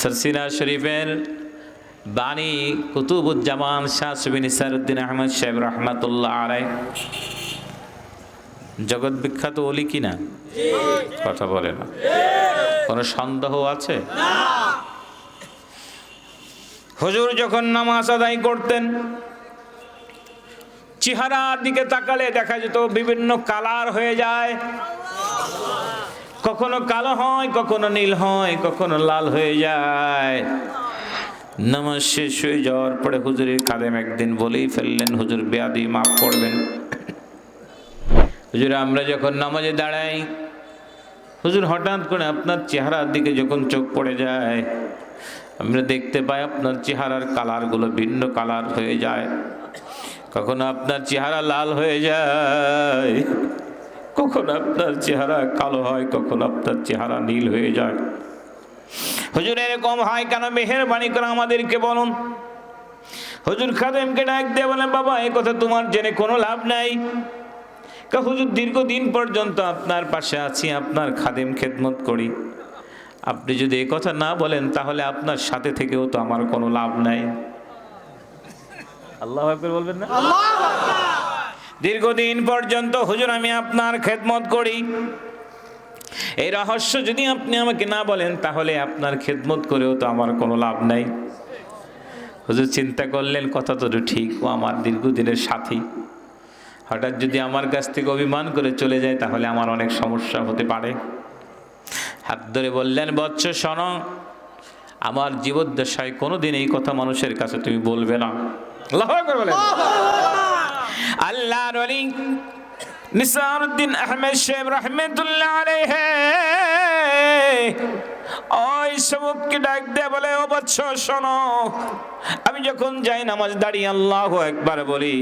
সরসিনা শরীফের বাণী কুতুবুজ্জামান শাহ সুবিন ইসারুদ্দিন আহমদ সাহেব রহমাতুল্লাহ আলাই জগৎ বিখ্যাত অলি কিনা কথা বলে না। কোনো সন্দেহ আছে? হুজুর যখন নামাজ আদায় করতেন, চেহারার দিকে তাকালে দেখা যেত বিভিন্ন কালার হয়ে যায়। কখনো কালো হয়, কখনো নীল হয়, কখনো লাল হয়ে যায়। নামাজ শেষ হয়ে যাওয়ার পরে হুজুরের কাদেম একদিন বলেই ফেললেন, হুজুর বেয়াদি মাফ করবেন। হুজুর, আমরা যখন নামাজে দাঁড়াই, হুজুর হঠাৎ করে আপনার চেহারার দিকে যখন চোখ পড়ে যায়, আমরা দেখতে পাই আপনার চেহারার কালারগুলো ভিন্ন কালার হয়ে যায়। কখনো আপনার চেহারা লাল হয়ে যায়। কখনো আপনার চেহারা কালো হয় কখনো আপনার চেহারা নীল হয়ে যায়? হুজুর এরকম হয় কেন? মেহেরবানি করে আমাদেরকে বলুন। হুজুর খাদেমকে ডাক দিয়ে বলেন বাবা এ কথা তোমার জেনে কোনো লাভ নাই। হুজুর দীর্ঘদিন পর্যন্ত আপনার পাশে আছি আপনার খাদেম খেদমত করি। আপনি যদি এ কথা না বলেন তাহলে আপনার সাথে থেকেও তো আমার কোনো লাভ নাই। আল্লাহ বলবেন না? দীর্ঘদিন পর্যন্ত, হুজুর, আমি আপনার খেদমত করি। এই রহস্য যদি আপনি আমাকে না বলেন, তাহলে আপনার খেদমত করেও তো আমার কোনো লাভ নাই। হুজুর, চিন্তা করলেন, কথা তো ঠিক, ও আমার দীর্ঘদিনের সাথী। হঠাৎ যদি আমার কাছ থেকে অভিমান করে চলে যায়, তাহলে আমার অনেক সমস্যা হতে পারে। হাত ধরে বললেন বৎস শোনো, আমার জীবদ্দশায় কোনোদিন এই কথা মানুষের কাছে তুমি বলবে না। আল্লাহু আল্লাহর ওলি নিসারউদ্দিন আহমেদ সাহেব রহমতুল্লাহ আলাইহি। ওই সবককে ডাক দে বলে, ও বৎস শোনো, আমি যখন যাই নামাজ দাঁড়িয়ে, আল্লাহু একবার বলি।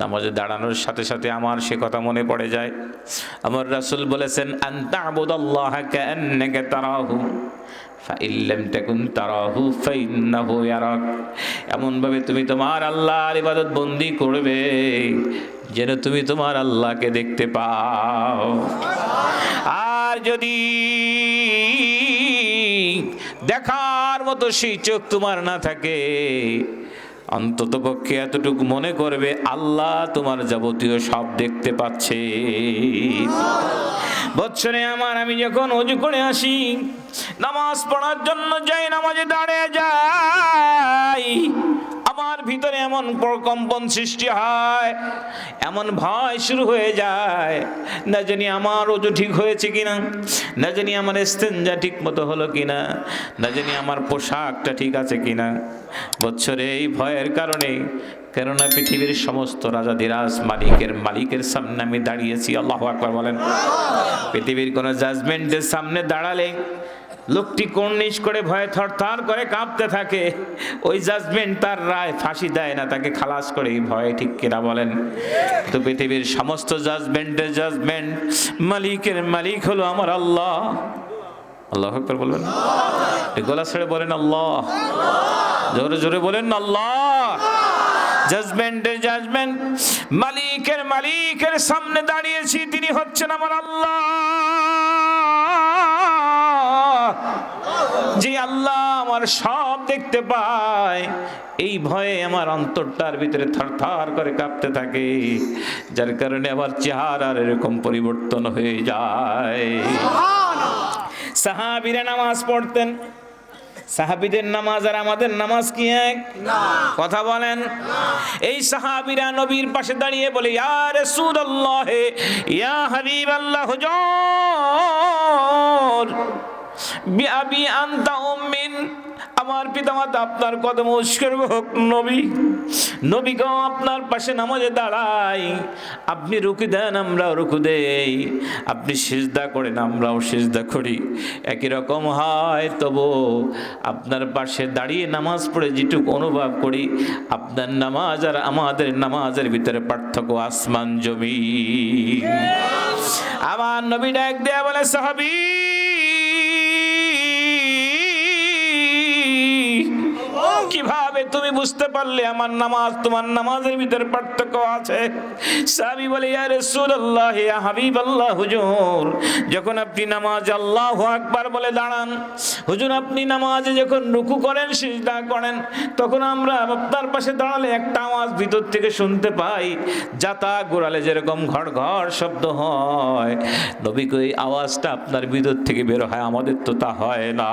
নামাজে দাঁড়ানোর সাথে সাথে আমার সে কথা মনে পড়ে যায়। আমার রাসূল বলেছেন আনতা আবুদাল্লাহ কান্নাকা তারাহু। ফাইল্লাম তাকুন তারাহু, ফাইন্নাহু ইয়ারাক। এমন ভাবে তুমি তোমার আল্লাহর ইবাদত বন্দি করবে, যেন তুমি তোমার আল্লাহকে দেখতে পাও। আর যদি দেখার মতো সেই চোখ তোমার না থাকে, অন্তত পক্ষে এতটুকু মনে করবে, আল্লাহ তোমার যাবতীয় সব দেখতে পাচ্ছে। বৎসরে আমার আমি যখন অজু করে আসি নামাজ পড়ার জন্য যাই নামাজে দাঁড়িয়ে যাই। ভিতরে এমন প্রকম্পন সৃষ্টি হয়, এমন ভয় শুরু হয়ে যায়, না জানি আমার ওজু ঠিক হয়েছে কিনা, না জানি আমার স্তেঞ্জা ঠিক মতো হলো কিনা, না জানি আমার পোশাকটা ঠিক আছে কিনা। বছরে এই ভয়ের কারণে কেননা পৃথিবীর সমস্ত রাজাধিরাজ, মালিকের মালিকের সামনে আমি দাঁড়িয়েছি, আল্লাহ আকবার বলেন। পৃথিবীর কোনো জাজমেন্টের সামনে দাঁড়ালে লোকটি কর্নিশ করে ভয়ে থরথর করে কাঁপতে থাকে। ওই জাজমেন্ট তার রায় ফাঁসি দেয় না, তাকে খালাস করে ভয়ে, ঠিক কিনা বলেন? তো পৃথিবীর সমস্ত জাজমেন্টের জাজমেন্ট, মালিকের মালিক হলো আমার আল্লাহ। আল্লাহ আকবার বলবেন? গলা ছেড়ে বলেন আল্লাহ। জোরে জোরে বলেন আল্লাহ। জাজমেন্টের জাজমেন্ট, মালিকের মালিকের সামনে দাঁড়িয়েছি, তিনি হচ্ছেন আমার আল্লাহ। যে আল্লাহ আমার সব দেখতে পায় এই ভয়ে আমার অন্তরটার ভিতরে থরথর করে কাঁপতে থাকে যার কারণে আমার চেহারার এরকম পরিবর্তন হয়ে যায়। সাহাবিরা নামাজ পড়তেন। সাহাবিদের নামাজ আর আমাদের নামাজ কি এক? কথা বলেন। এই সাহাবিরা নবীর পাশে দাঁড়িয়ে বলে ইয়া রাসূলুল্লাহ ইয়া হাবিবাল্লাহ হুজুর। বিআবি আনতা উম্মিন। আমার পিতামাতা আপনার কদম উস্কর হোক, নবী। নবী গো আপনার পাশে নামাজে দাঁড়াই আপনি রুকু দেন, আমরাও রুকু দেই। আপনি সিজদা করেন, আমরাও সিজদা করি। একই রকম হয়, তবু আপনার পাশে দাঁড়িয়ে নামাজ পড়ে যেটুকু অনুভব করি, আপনার নামাজ আর আমাদের নামাজের ভিতরে পার্থক্য আসমান জমি আমার নবী ডাক দেয়া বলে, সাহাবী কীভাবে তুমি বুঝতে পারলে আমার নামাজ? তোমার নামাজের ভিতরে পার্থক্য আছে। সাহাবী বলে, ইয়া রাসূলুল্লাহ, ইয়া হাবিবাল্লাহ, হুজুর। যখন আপনি নামাজ আল্লাহু আকবার বলে দাঁড়ান, হুজুর, আপনি নামাজে যখন রুকু করেন, সিজদা করেন, তখন আমরা আপনার পাশে দাঁড়ালে একটা আওয়াজ ভিতর থেকে শুনতে পাই। যাতা গোড়ালে যেরকম ঘর ঘর শব্দ হয়। নবী কই আওয়াজটা আপনার ভিতর থেকে বের হয়, আমাদের তো তা হয় না।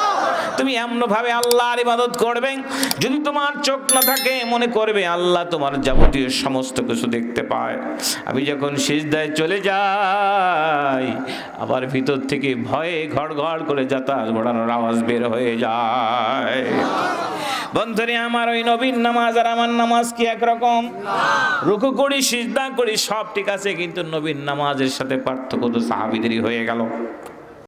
তুমি এমন ভাবে আল্লাহর ইবাদত করবে যদি তোমার চোখ না থাকে, মনে করবে আল্লাহ তোমার যাবতীয় সমস্ত কিছু দেখতে পায়। আমি যখন সিজদায় চলে যাই, আবার ভিতর থেকে ভয়ে ঘর ঘর করে যাতায়াত ঘোড়ানোর আওয়াজ বের হয়ে যায়। বন্ধুরে, আমার ওই নবীন নামাজ আর আমার নামাজ কি একরকম? রুকু করি, সিজদা করি, সব ঠিক আছে, কিন্তু নবীন নামাজের সাথে পার্থক্য তো সাহাবিদেরই হয়ে গেল।